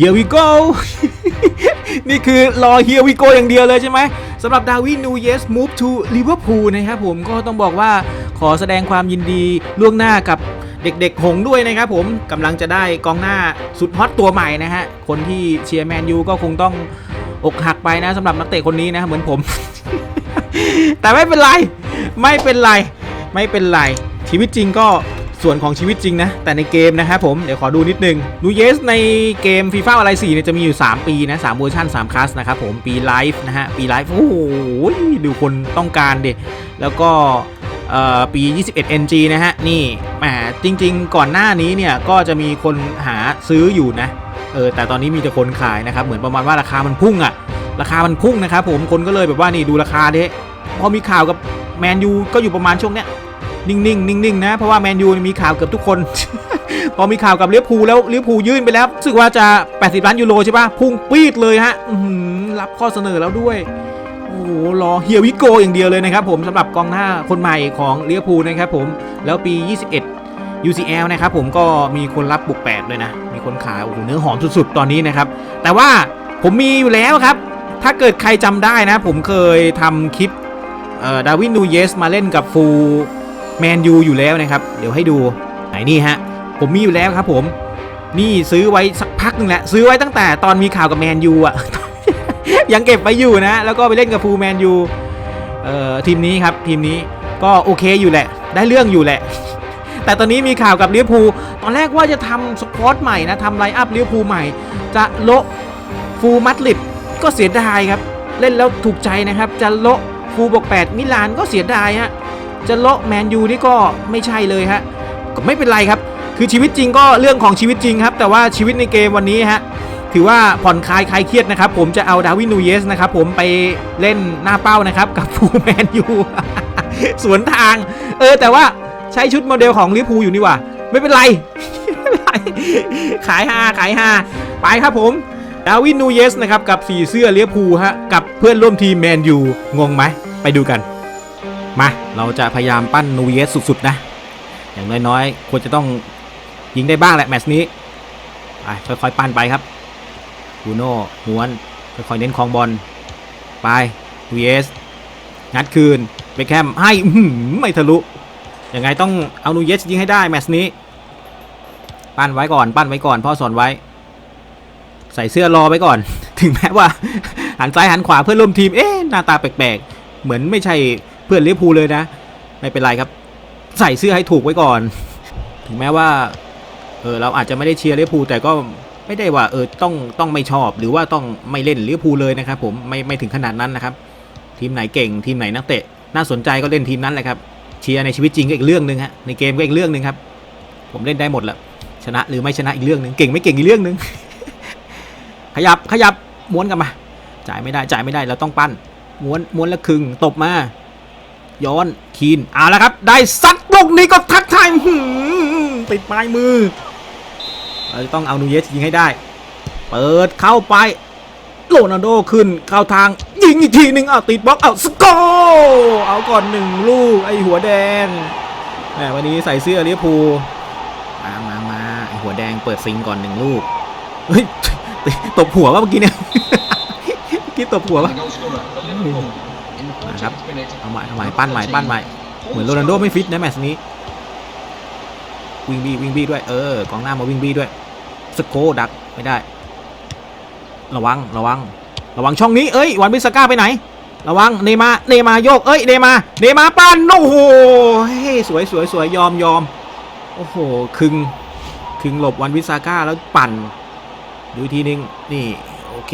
here we go นี่คือรอ here we go อย่างเดียวเลยใช่ไหมสำหรับดาวินนูเยส move to Liverpool นะครับผมก็ต้องบอกว่าขอแสดงความยินดีล่วงหน้ากับเด็กๆหงด้วยนะครับผมกำลังจะได้กองหน้าสุดฮอตตัวใหม่นะฮะ คนที่เชียร์แมนยูก็คงต้องอกหักไปนะสำหรับนักเตะคนนี้นะเหมือนผม แต่ไม่เป็นไร ไม่เป็นไร ไม่เป็นไรชีวิตจริงก็ ส่วนของชีวิตจริงนะ แต่ในเกมนะครับผมเดี๋ยวขอดูนิดนึงนูเยสในเกมฟีฟ่าอะไร4เนี่ยจะมีอยู่ 3 ปีนะ3เวอร์ชัน3คลาสนะครับผมปีไลฟ์นะฮะปีไลฟ์โอ้โหดูคนต้องการเดิแล้วก็เอ่อปี 21 NG นะฮะ นี่แหมจริง ๆ ก่อนหน้านี้เนี่ย ก็จะมีคนหาซื้ออยู่นะ เออ แต่ตอนนี้มีแต่คนขายนะครับ เหมือนประมาณว่าราคามันพุ่งอะราคามันพุ่งนะครับผม คนก็เลยแบบว่านี่ดูราคาเด้พอมีข่าวกับแมนยูก็อยู่ประมาณช่วงเนี้ย นิ่งๆนิ่งๆนะ เพราะว่าแมนยูมีข่าวเกือบทุกคน พอมีข่าวกับเลี้ยวภูแล้วเลี้ยวภูยื่นไปแล้วรู้สึกว่าจะ 80 ล้านยูโรใช่ปะพุ่งปีดเลยฮะรับข้อเสนอแล้วด้วยโอ้โหรอเฮียวิโกอย่างเดียวเลยนะครับผมสำหรับกองหน้าคนใหม่ของเลี้ยวภูนะครับผมแล้วปี 21 UCL นะครับผมก็มีคนรับบุกแปดเลยนะ มีคนขายโอ้โหเนื้อหอมสุดๆ ตอนนี้นะครับ แต่ว่าผมมีอยู่แล้วครับ ถ้าเกิดใครจำได้นะ ผมเคยทำคลิปดาวินนูเยสมาเล่นกับฟู แมนยูอยู่แล้วนะครับ เดี๋ยวให้ดูไหนนี่ฮะ ผมมีอยู่แล้วครับผม นี่ซื้อไว้สักพักนึงแหละ ซื้อไว้ตั้งแต่ตอนมีข่าวกับแมนยูอะ ยังเก็บไว้อยู่นะ แล้วก็ไปเล่นกับฟูแมนยูเอ่อทีมนี้ครับทีมนี้ก็โอเคอยู่แหละ ได้เรื่องอยู่แหละ แต่ตอนนี้มีข่าวกับลิเวอร์พูลตอนแรกว่าจะทำสควอตใหม่นะทำไลน์อัพลิเวอร์พูลใหม่ จะโละฟูมัดลิดก็เสียดายครับ เล่นแล้วถูกใจนะครับ จะโละฟูบอก8มิลานก็เสียดายฮะ จะโลาะแมนยูนี่ก็ไม่ใช่เลยฮะก็ไม่เป็นไรครับ คือชีวิตจริงก็เรื่องของชีวิตจริงครับ แต่ว่าชีวิตในเกมวันนี้ฮะถือว่าผ่อนคลายคลายเครียดนะครับ ผมจะเอาดาวินนูเยสนะครับผมไปเล่นหน้าเป้านะครับ กับฟูแมนยูสวนทาง เออแต่ว่าใช้ชุดโมเดลของลิฟูอยู่นี่ว่าไม่เป็นไร ขายฮาขายฮาไปครับผมดาวินนูเยสนะครับ กับสีเสื้อเลียภูฮะกับเพื่อนร่วมทีมแมนยูงงไหม ไปดูกัน มา เราจะพยายามปั้นนูเยสสุด ๆ นะ อย่างน้อยๆ ควรจะต้องยิงได้บ้างแหละแมตช์นี้ไปค่อยๆ ปั้นไปครับบูโน่ม้วนค่อยๆเน้นคลองบอลไปนูเยสงัดคืนเบคแฮมให้ไม่ทะลุยังไงต้องเอานูเยสยิงให้ได้แมตช์นี้ ปั้นไว้ก่อน ปั้นไว้ก่อนพ่อสอนไว้ ใส่เสื้อรอไว้ก่อน ถึงแม้ว่าหันซ้ายหันขวาเพื่อร่วมทีมเอ๊ะหน้าตาแปลกๆเหมือนไม่ใช่ พื่อนลิเวอร์พูลเลยนะ ไม่เป็นไรครับ ใส่เสื้อให้ถูกไว้ก่อน ถึงแม้ว่าเออเราอาจจะไม่ได้เชียร์ลิเวอร์พูลแต่ก็ไม่ได้ว่าเออต้องต้องไม่ชอบ หรือว่าต้องไม่เล่นลิเวอร์พูลเลยนะครับผมไม่ไม่ถึงขนาดนั้นนะครับ ทีมไหนเก่งทีมไหนนักเตะ น่าสนใจก็เล่นทีมนั้นแหละครับเชียร์ในชีวิตจริงก็อีกเรื่องหนึ่งฮะในเกมก็อีกเรื่องหนึ่งครับ ผมเล่นได้หมดแหละชนะหรือไม่ชนะอีกเรื่องหนึ่งเก่งไม่เก่งอีกเรื่องหนึ่งขยับขยับม้วนกลันมา จ่ายไม่ได้จ่ายไม่ได้เราต้องปั้นม้วนม้วนละครึ่งตบมา ย้อนคีนเอาละครับ ได้ซัดลูกนี้ก็ทักทายอื้อหือติดไม้มือ เราจะต้องเอานูเยสยิงให้ได้ เปิดเข้าไปโรนัลโดขึ้นเข้าทางยิงอีกทีหนึ่งเอาติดบล็อกเอาสกอร์เอาก่อนหนึ่งลูกไอหัวแดงแหมวันนี้ใส่เสื้อลิเวอร์พูลมามามาไอหัวแดงเปิดซิงก่อนหนึ่งลูกเฮ้ยตบหัววะเมื่อกี้เนี่ยเมื่อกี้ตบหัววะ นะครับเอาใหม่เอาใหม่ปั้นใหม่ปั้นใหม่เหมือนโรนัลโดไม่ฟิตนะแมตช์นี้วิ่งบี้วิ่งบี้ด้วยเออกองหน้ามาวิ่งบี้ด้วยสโกดักไม่ได้ ระวังระวัง ระวังช่องนี้เอ้ยวันบิสก้าไปไหน ระวังเนมาเนมาโยกเอ้ยเนมาเนมาปั้นโอ้โหเฮ้สวยสวยสวยยอมยอมโอ้โหคึงคึงหลบวันวิสาก้าแล้วปั่นดูทีนึงนี่โอเค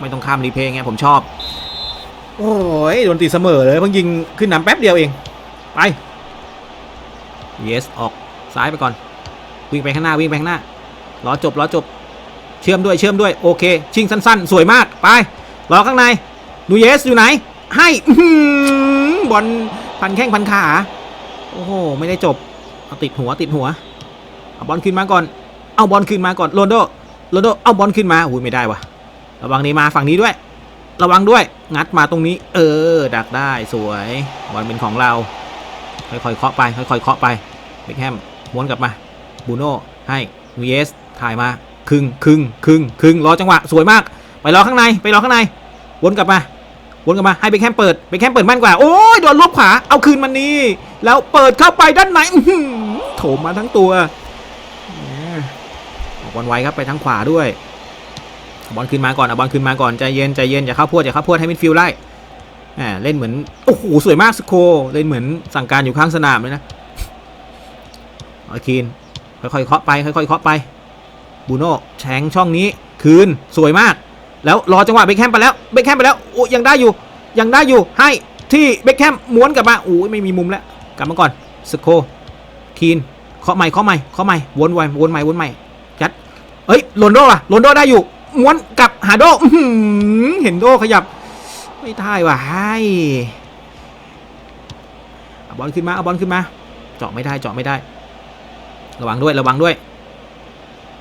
ไม่ต้องข้ามรีเพย์ไงผมชอบ โอ้ยโดนตีเสมอเลยเพิ่งยิงขึ้นนำแป๊บเดียวเอง ไป yes ออกซ้ายไปก่อน วิ่งไปข้างหน้าวิ่งไปข้างหน้ารอจบรอจบ เชื่อมด้วยเชื่อมด้วยโอเค ชิงสั้น ๆ สวยมากไปรอข้างในดูเยสอยู่ไหน ให้บอลพันแข้งพันขาโอ้โหไม่ได้จบเอาติดหัวติดหัวเอาบอลขึ้นมาก่อน เอาบอลขึ้นมาก่อนโรนโดโรนโดเอาบอลขึ้นมาอุ้ยไม่ได้วะระวังนี้มาฝั่งนี้ด้วย ระวังด้วย งัดมาตรงนี้ เออ ดักได้สวยบอลเป็นของเรา ค่อยๆเคาะไป ค่อยๆเคาะไปเบคแฮมม้วนกลับมาบูโน่ให้นูเยสถ่ายมาครึ่งครึ่งครึ่งครึ่งรอจังหวะสวยมาก ไปรอข้างในไปรอข้างในวนกลับมาวนกลับมาให้เบคแฮมเปิดเบคแฮมเปิดมั่นกว่า โอ้ยโดนลบขวาเอาคืนมันนี่แล้วเปิดเข้าไปด้านในอื้อหือโถมมาทั้งตัวออกบอลไวครับไปทางขวาด้วย บอลคืนมาก่อนเอาบอลคืนมาก่อนใจเย็นใจเย็นอย่าเข้าพวดอย่าเข้าพวดให้มิดฟิลด์ไล่แหมเล่นเหมือนโอ้โหสวยมากสโคเล่นเหมือนสั่งการอยู่ข้างสนามเลยนะเอคีนค่อยๆเคาะไปค่อยๆเคาะไปบูโน่แฉงช่องนี้คืนสวยมาก แล้วรอจังหวะเบคแฮมไปแล้วเบคแฮมไปแล้วโอ้ยังได้อยู่ยังได้อยู่ให้ที่เบคแฮมม้วนกลับมาโอ้ยไม่มีมุมแล้วกลับมาก่อนสโคคีนเคาะใหม่เคาะใหม่เคาะใหม่วนไววนใหม่วนใหม่ยัดเอ้ยโรนโดอะโรนโดได้อยู่ ม้วนกับหาโดเห็นโดขยับ ไม่ได้ว่ะให้เอาบอลขึ้นมา เอาบอลขึ้นมา เจาะไม่ได้ เจาะไม่ได้ ระวังด้วย ระวังด้วย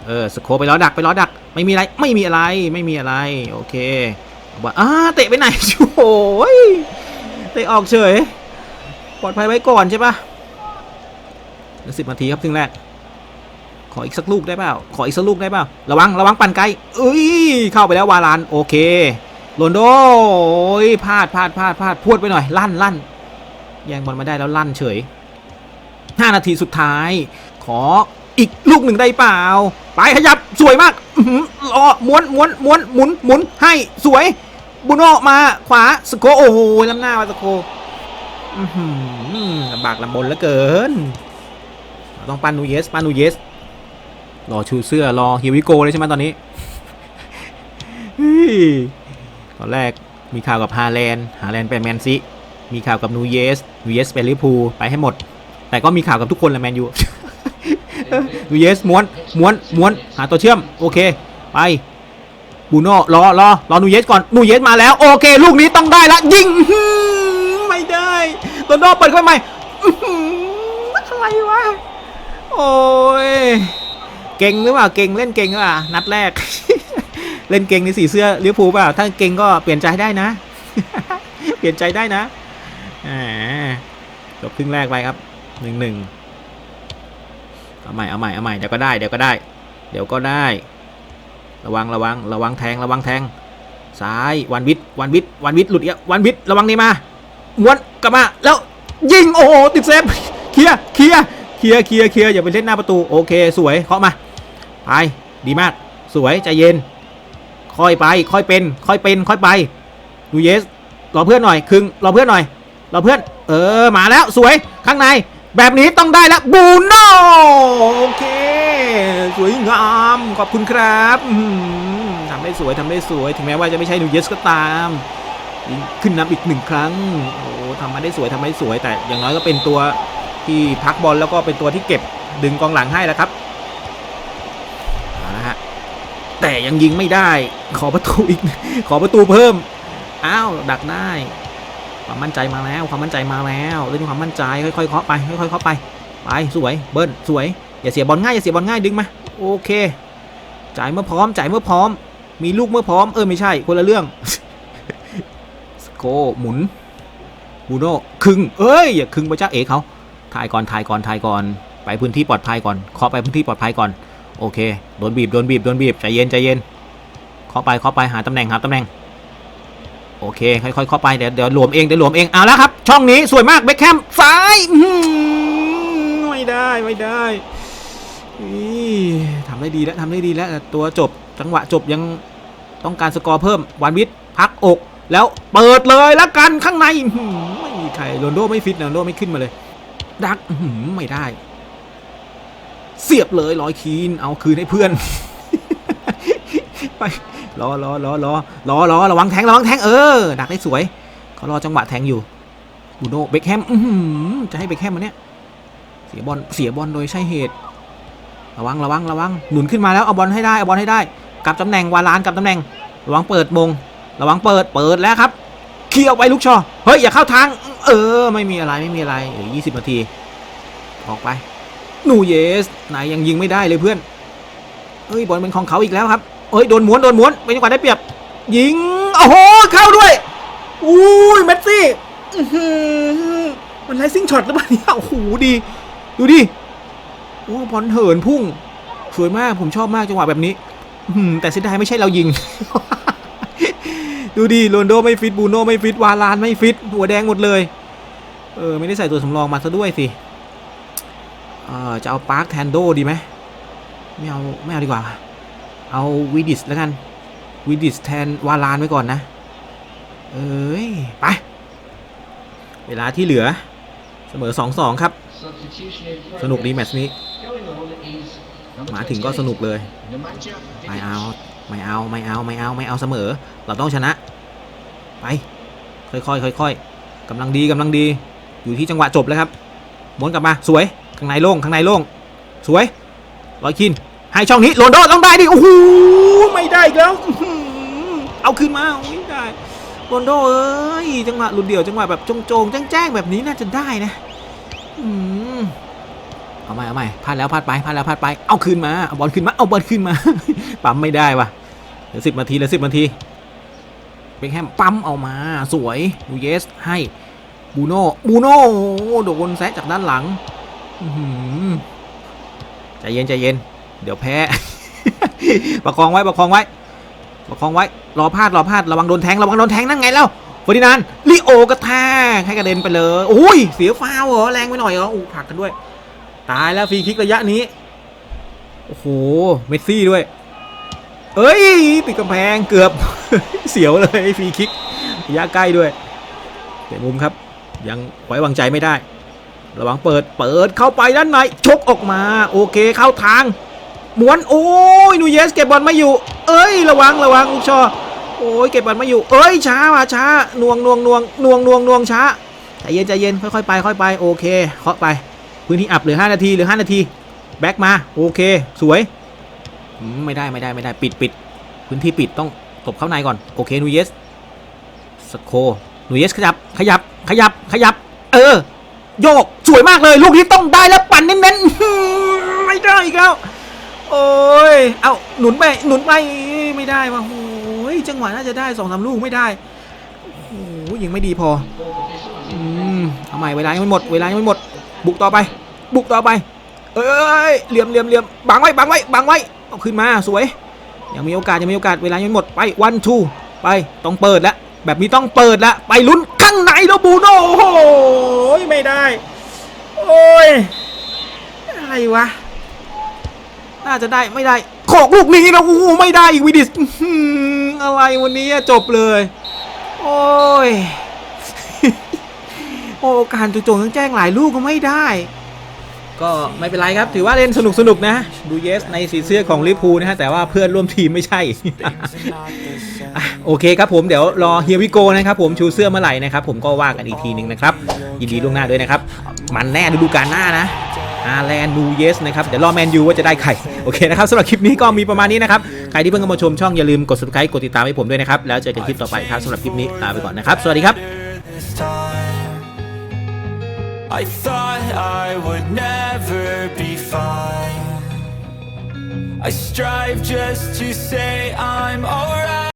เออ สโคไปล้อดัก ไปล้อดัก ไม่มีอะไร ไม่มีอะไร ไม่มีอะไร โอเคว่าอ้าเตะไปไหน โอ้ย เตะออกเฉย ปลอดภัยไว้ก่อนใช่ปะเหลือสิบนาทีครับครึ่งแรก ขออีกสักลูกได้เปล่า ขออีกสักลูกได้เปล่า ระวัง ระวังปั่นไกลเอ้ย เข้าไปแล้ววาลาน โอเคโรนโดโอ้ยพลาดพลาดพลาดพลาดพวดไปหน่อย ลั่นลั่นแย่งบอลมาได้แล้วลั่นเฉยห้านาทีสุดท้าย ขออีกลูกหนึ่งได้เปล่า ไปขยับสวยมากอื้อหือรอม้วนม้วนม้วนหมุนหมุนให้สวย บุโนมาขวาสโคโอ้โหล้ำหน้ามาสโคอื้อหือลำบากลำบนเหลือเกิน ต้องปันนูเยสปันนูเยส รอชูเสื้อรอฮิวิโกเลยใช่ไหมตอนนี้ตอนแรกมีข่าวกับฮาแลนด์ฮาแลนด์ไปแมนซีมีข่าวกับนูเยสนูเยสไปลิพูไปให้หมด แต่ก็มีข่าวกับทุกคนแหละแมนยูนูเยสม้วนม้วนม้วนหาตัวเชื่อม โอเค ไปบูโน่รอรอรอนูเยสก่อนนูเยสมาแล้ว โอเค ลูกนี้ต้องได้ละยิงไม่ได้โรนโดเปิดเข้าไปใหม่อะไรวะโอ้ย เก่งหรือเปล่าเก่งเล่นเก่งหรือเปล่านัดแรก เล่นเก่งในสีเสื้อลิเวอร์พูลเปล่าถ้าเก่งก็เปลี่ยนใจได้นะ เปลี่ยนใจได้นะจบครึ่งแรกไปครับหนึ่งหนึ่งเอาใหม่เอาใหม่เอาใหม่เดี๋ยวก็ได้เดี๋ยวก็ได้ เดี๋ยวก็ได้ ระวังระวังระวังแทงระวังแทงซ้ายวันวิทย์วันวิทย์วันวิทย์หลุดเยอียวันวิทย์ระวังนี่มาม้วนกลับมาแล้วยิงโอ้โหติดเซฟเคลียร์เคลียร์ เคลียร์เคลียร์เคลียร์อย่าไปเล่นหน้าประตูโอเคสวยเคาะมาไปดีมาก สวยใจเย็น ค่อยไป ค่อยเป็น ค่อยเป็น ค่อยไปดูเยสรอเพื่อนหน่อยคึงรอเพื่อนหน่อยรอเพื่อน เออมาแล้วสวยข้างใน แบบนี้ต้องได้แล้วบูโน่โอเค สวยงามขอบคุณครับทำได้สวยทำได้สวย ถึงแม้ว่าจะไม่ใช่นูเยสก็ตามขึ้นนำอีกหนึ่งครั้งโอ้ทำมาได้สวยทำมาได้สวยแต่อย่างน้อยก็เป็นตัว ที่พักบอลแล้วก็เป็นตัวที่เก็บดึงกองหลังให้แล้วครับเอาละฮะแต่ยังยิงไม่ได้ขอประตูอีกขอประตูเพิ่มอ้าวดักได้ความมั่นใจมาแล้วความมั่นใจมาแล้วเล่นความมั่นใจค่อยๆเคาะไปค่อยๆเคาะไปไปสวยเบิ้ลสวย อย่าเสียบอลง่ายอย่าเสียบอลง่ายดึงมาโอเค จ่ายเมื่อพร้อมจ่ายเมื่อพร้อม มีลูกเมื่อพร้อมเออไม่ใช่คนละเรื่องสโกหมุนบูโน่คึงเอ้ยอย่าคึงไปจ้าเอ๋เขา ถ่ายก่อนถ่ายก่อนถ่ายก่อน ไปพื้นที่ปลอดภัยก่อนเคาะไปพื้นที่ปลอดภัยก่อน โอเค โดนบีบ โดนบีบ โดนบีบ ใจเย็น ใจเย็น เคาะไป เคาะไป หาตำแหน่ง หาตำแหน่ง โอเค ค่อยๆเข้าไป เดี๋ยว เดี๋ยวหลวมเอง เดี๋ยวหลวมเอง เอาแล้วครับ ช่องนี้สวยมาก เบคแฮม ซ้าย ไม่ได้ ไม่ได้ทำได้ดีแล้วทำได้ดีแล้ว ตัวจบ จังหวะจบยังต้องการสกอร์เพิ่มวานวิทย์พักอก แล้วเปิดเลยแล้วกันข้างใน ไม่มีใครโรนโดไม่ฟิตนะโรนโดไม่ขึ้นมาเลย ดักไม่ได้ เสียบเลยร้อยคีนเอาคืนให้เพื่อน ไปรอรอรอรอรอรอระวังแทงระวังแทงเออ ดักได้สวยเขารอจังหวะแทงอยู่บูโน่เบคแฮมจะให้เบคแฮมมาเนี่ยเสียบอลเสียบอลโดยใช่เหตุ ระวังระวังระวังหนุนขึ้นมาแล้วเอาบอลให้ได้เอาบอลให้ได้กลับตำแหน่งวาลานกลับตำแหน่ง ระวังเปิดมง ระวังเปิดเปิดแล้วครับ เคลียร์ไปลูกชอเฮ้ยอย่าเข้าทาง เออ ไม่มีอะไรไม่มีอะไรเหลือยี่สิบนาที ออกไปนูเยสนายยังยิงไม่ได้เลยเพื่อนเอ้ยบอลเป็นของเขาอีกแล้วครับเอ้ยโดนม้วนโดนม้วนเป็นจังหวะได้เปรียบ ยิงโอ้โหเข้าด้วยอุ้ยเมสซี่มันไลซิ่งช็อตหรือเปล่าเนี่ยโอ้โหดีดูดิโอ้บอลเหินพุ่ง สวยมากผมชอบมากจังหวะแบบนี้แต่เสียดายไม่ใช่เรายิง ดูดิโรนโดไม่ฟิตบูโน่ไม่ฟิตวาลานไม่ฟิตหัวแดงหมดเลยเออไม่ได้ใส่ตัวสำรองมาซะด้วยสิเออจะเอาปาร์คแทนโดดีไหมไม่เอาไม่เอาดีกว่า เอาวีดิสแล้วกันวีดิสแทนวาลานไว้ก่อนนะ เอ้ยไป เวลาที่เหลือเสมอ 2-2 ครับ สนุกดีแมตช์นี้ มาถึงก็สนุกเลยไม่เอา ไม่เอาไม่เอาไม่เอาไม่เอาเสมอ เราต้องชนะ ไป ค่อยๆค่อยๆกำลังดีกำลังดี อยู่ที่จังหวะจบแล้วครับม้วนกลับมาสวยข้างในโล่งข้างในโล่งสวยลอยคินให้ช่องนี้โรนโดต้องได้ดิโอ้โหไม่ได้อีกแล้วเอาคืนมาไม่ได้โรนโดเอ้ยจังหวะหลุดเดี่ยวจังหวะแบบจงๆแจ้งๆแบบนี้น่าจะได้นะอืม เอาใหม่เอาใหม่พลาดแล้วพลาดไปพลาดแล้วพลาดไป เอาคืนมา เอาบอลคืนมา เอาบอลคืนมา ปั๊มไม่ได้ว่ะเหลือสิบนาทีเหลือสิบนาทีเบคแฮมปั๊มเอามา สวยนูเยสให้บูโน่บูโน่โดนแซะจากด้านหลังใจเย็นใจเย็น เดี๋ยวแพ้ ประคองไว้ประคองไว้ประคองไว้ รอพลาดรอพลาดระวังโดนแทงระวังโดนแทงนั่นไงแล้วฟอร์ดินานลิโอกระแทกให้กระเด็นไปเลยโอ้ยเสียฟาวเหรอแรงไปหน่อยเหรออู้ผักกันด้วย ตายแล้วฟรีคิกระยะนี้ โอ้โห เมสซี่ด้วย เอ้ยติดกำแพงเกือบ เสียวเลยฟรีคิกระยะใกล้ด้วยเตะมุมครับ ยังไว้วางใจไม่ได้ ระวังเปิดเปิดเข้าไปด้านในชกออกมา โอเคเข้าทางม้วนโอ้ยนูเยสเก็บบอลไม่อยู่ เอ้ย ระวังระวังลูกชอโอ้ยเก็บบอลไม่อยู่ เอ้ยช้าว่ะช้านวงนวงนวงนวงนวงนวงช้าใจเย็นใจเย็นค่อยๆไปค่อยไปโอเคเคาะไป พื้นที่อับเหลือ 5 นาทีเหลือ 5 นาที แบ็กมา โอเค สวย ไม่ได้ไม่ได้ไม่ได้ปิดปิดพื้นที่ปิดต้องตบเข้าในก่อน โอเคนูเยสสโคนูเยสขยับขยับขยับขยับ เออ โยก สวยมากเลย ลูกนี้ต้องได้แล้วปั่นเน้นๆไม่ได้อีกแล้ว โอ้ย เอาหนุนไปหนุนไปไม่ได้ว่ะโอ้ยจังหวะน่าจะได้สองสามลูกไม่ได้โอ้โหยังไม่ดีพอ อืมเอาใหม่เวลายังไม่หมดเวลายังไม่หมด บุกต่อไป บุกต่อไป เอ้ยเหลี่ยมเหลี่ยมเหลี่ยมบังไว้บังไว้บังไว้เอาขึ้นมาสวย ยังมีโอกาสยังมีโอกาสเวลายังไม่หมดไปวันทูไปต้องเปิดแล้วแบบนี้ต้องเปิดแล้วไปลุ้นข้างในแล้วบูโน่โอ้โหไม่ได้ โอ้ยอะไรวะน่าจะได้ไม่ได้ขอกลูกนี้นะโอ้ไม่ได้อีกวิดิสอะไรวันนี้จบเลย โอ้ย โอ้การจุโจงต้องแจ้งหลายลูกก็ไม่ได้ ก็ไม่เป็นไรครับ ถือว่าเล่นสนุกสนุกนะดูเยสในสีเสื้อของลิพูนะฮะ แต่ว่าเพื่อนร่วมทีมไม่ใช่ โอเคครับผมเดี๋ยวรอเฮียวิโกนะครับผมชูเสื้อเมื่อไหร่นะครับผมก็ว่ากันอีกทีหนึ่งนะครับ ยินดีล่วงหน้าด้วยนะครับ มันแน่ฤดูกาลหน้านะอาแลนนูเยสนะครับ เดี๋ยวรอแมนยูว่าจะได้ใคร โอเคนะครับสำหรับคลิปนี้ก็มีประมาณนี้นะครับ ใครที่เพิ่งเข้ามาชมช่องอย่าลืมกด subscribe กดติดตามให้ผมด้วยนะครับ แล้วเจอกันคลิปต่อไปครับสำหรับคลิปนี้ลาไปก่อนนะครับ สวัสดีครับ I thought I would never be fine. I strive just to say I'm alright.